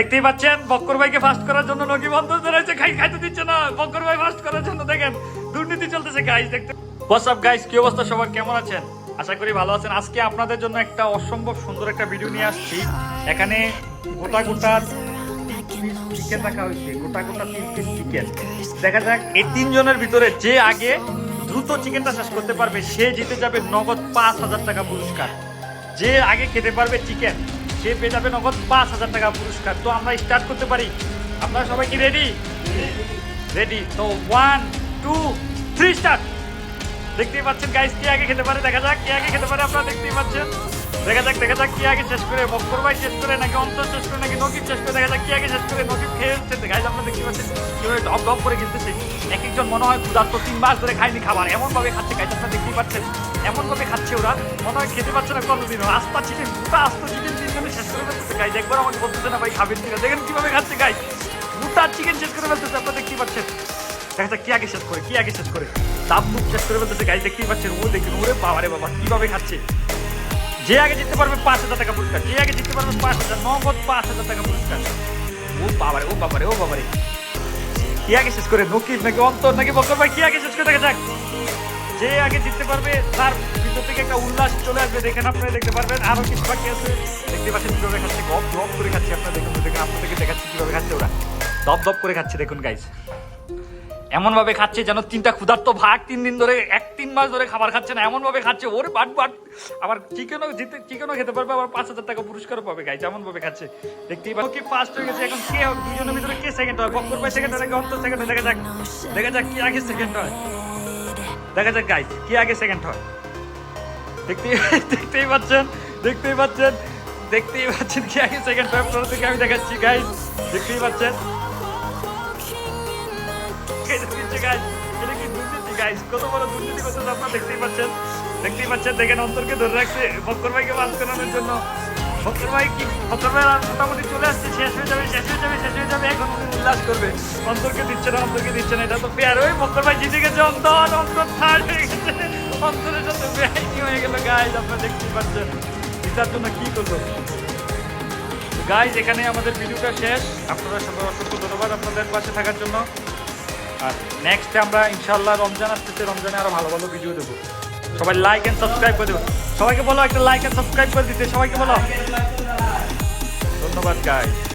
দেখতেই পাচ্ছেন, বক্কর ভাইকে ফাস্ট করার জন্য নকি বন্ধ রয়েছে খাই খাইতে দিচ্ছে না। বক্কর ভাই ফাস্ট করার জন্য দেখেন, দুর্নীতি চলতেছে গাইস দেখতে হোয়াটসঅ্যাপ গাইস কি অবস্থা সবার? কেমন আছেন? আশা করি ভালো আছেন। আজকে আপনাদের জন্য একটা অসম্ভব সুন্দর একটা ভিডিও নিয়ে আসছি। এখানে গোটা গোটা চিকেন রাখা হয়েছে। গোটা গোটা তিন পিস চিকেন দেখা যাক, এই তিনজনের ভিতরে যে আগে দ্রুত চিকেনটা শেষ করতে পারবে, সে জিতে যাবে নগদ পাঁচ হাজার টাকা পুরস্কার। যে আগে খেতে পারবে চিকেন সে পেয়ে যাবে নগদ পাঁচ হাজার টাকা পুরস্কার। তো আমরা স্টার্ট করতে পারি। আপনারা সবাই কি রেডি রেডি তো ওয়ান টু থ্রি স্টার্ট দেখতেই পাচ্ছেন গাইস কে আগে খেতে পারে? দেখা যাক কে আগে খেতে পারে। আপনারা দেখতেই পাচ্ছেন। দেখা যাক দেখা যাক কি আগে শেষ করে বক্কর ভাই শেষ করে নাকি অন্তর শেষ করে নাকি নকিব শেষ করে, দেখা যাক কি আগে শেষ করে নকিব খেয়ে গাইস আপনারা দেখতে পাচ্ছেন কীভাবে ডব ডব করে খেলতেছে? এক একজন মনে হয় ক্ষুধার্ত, তিন মাস ধরে খায়নি খাবার এমন ভাবে খাচ্ছে। গাইস আপনারা দেখতেই পাচ্ছেন এমন ভাবে খাচ্ছে ওরা। মনে হয় খেতে পাচ্ছে না কতদিন আস্তা চিকেন গোটা আস্ত চিকেন তিনজনে শেষ করে ফেলতেছে। গাইস একবার আমাকে বলতেছে না ভাই, খাবেন কিনা? দেখেন কীভাবে খাচ্ছে। গাইস গোটা চিকেন শেষ করে ফেলতেছে, আপনারা দেখতেই পাচ্ছেন। দেখা যাক কি আগে শেষ করে, কি আগে শেষ করে। দাম শেষ করে ফেলতেছে। গাড়ি দেখতেই পাচ্ছেন, ও দেখুন, ওরে বাবা রে বাবা, কীভাবে খাচ্ছে। যে আগে জিততে পারবে পাঁচ হাজার টাকা পুরস্কার, যে আগে জিততে পারবে পাঁচ হাজার, নগদ পাঁচ হাজার টাকা পুরস্কার। ও বাবারে ও বাবারে ও বাবারে। কি আগে শেষ করে, নকিব নাকি অন্তর নাকি বকর ভাই? কি আগে শেষ করে, দেখা যাক। যে আগে জিততে পারবে, তার ভিতর থেকে একটা উল্লাস চলে আসবে, দেখেন আপনারা দেখতে পারবেন। আরও কিছু বাকি আছে, দেখতে পাচ্ছেন কীভাবে খাচ্ছে, গপ গপ করে খাচ্ছে আপনারা, দেখুন, দেখেন আপনাদেরকে দেখাচ্ছি কীভাবে খাচ্ছে ওরা। দপ দপ করে খাচ্ছে, দেখুন গাইস এমন ভাবে খাচ্ছে যেন তিনটা ক্ষুধার্ত ভাগ তিন দিন ধরে এক তিন মাস ধরে খাবার খাচ্ছে না এমন ভাবে খাচ্ছে ওর বাট বাট। আবার চিকেনও জিতে চিকেনও খেতে পারবে আবার পাঁচ হাজার টাকা পুরস্কারও পাবে গাইজ এমন ভাবে খাচ্ছে। দেখতেই পাবো কি ফার্স্ট হয়ে গেছে এখন কে দুজনের ভিতরে কে সেকেন্ড হয়? বক্কর ভাই সেকেন্ড হয় অন্তর সেকেন্ড হয়? দেখা যাক দেখা যাক কি আগে সেকেন্ড হয়। দেখা যাক গাইজ কি আগে সেকেন্ড হয়। দেখতেই দেখতেই পাচ্ছেন দেখতেই পাচ্ছেন দেখতেই পাচ্ছেন কি আগে সেকেন্ড হয়। আপনারা থেকে আমি দেখাচ্ছি গাইজ দেখতেই পাচ্ছেন। এটা guys, কত বড় দুর্নীতি করতেছে আপনারা দেখতেই পাচ্ছেন। দেখতেই পাচ্ছেন দেখেন অন্তরকে ধরে রাখছে। বক্কর ভাইকে বাস করানোর জন্য। বক্কর ভাই কি বক্কর ভাই আর মোটামুটি চলে আসছে শেষ হয়ে যাবে শেষ হয়ে যাবে শেষ হয়ে যাবে। এখন উল্লাস করবে। অন্তরকে দিচ্ছে না অন্তরকে দিচ্ছে না এটা তো ফেয়ার ওই বক্কর ভাই জিতে গেছে অন্তর অন্তর থার্ড হয়ে গেছে। অন্তরের সাথে বেআইনি হয়ে গেল গাইজ আপনারা দেখতেই পাচ্ছেন। এটার জন্য কি করব? গাইজ এখানে আমাদের ভিডিওটা শেষ। আপনারা সবাই অসংখ্য ধন্যবাদ আপনাদের পাশে থাকার জন্য। আর নেক্সট আমরা ইনশাল্লাহ রমজান আসতেছে, রমজানে আরও ভালো ভালো ভিডিও দেবো। সবাই লাইক এন্ড সাবস্ক্রাইব করে দেবো সবাইকে বলো একটা লাইক এন্ড সাবস্ক্রাইব করে দিতে, সবাইকে বলো। ধন্যবাদ গাইজ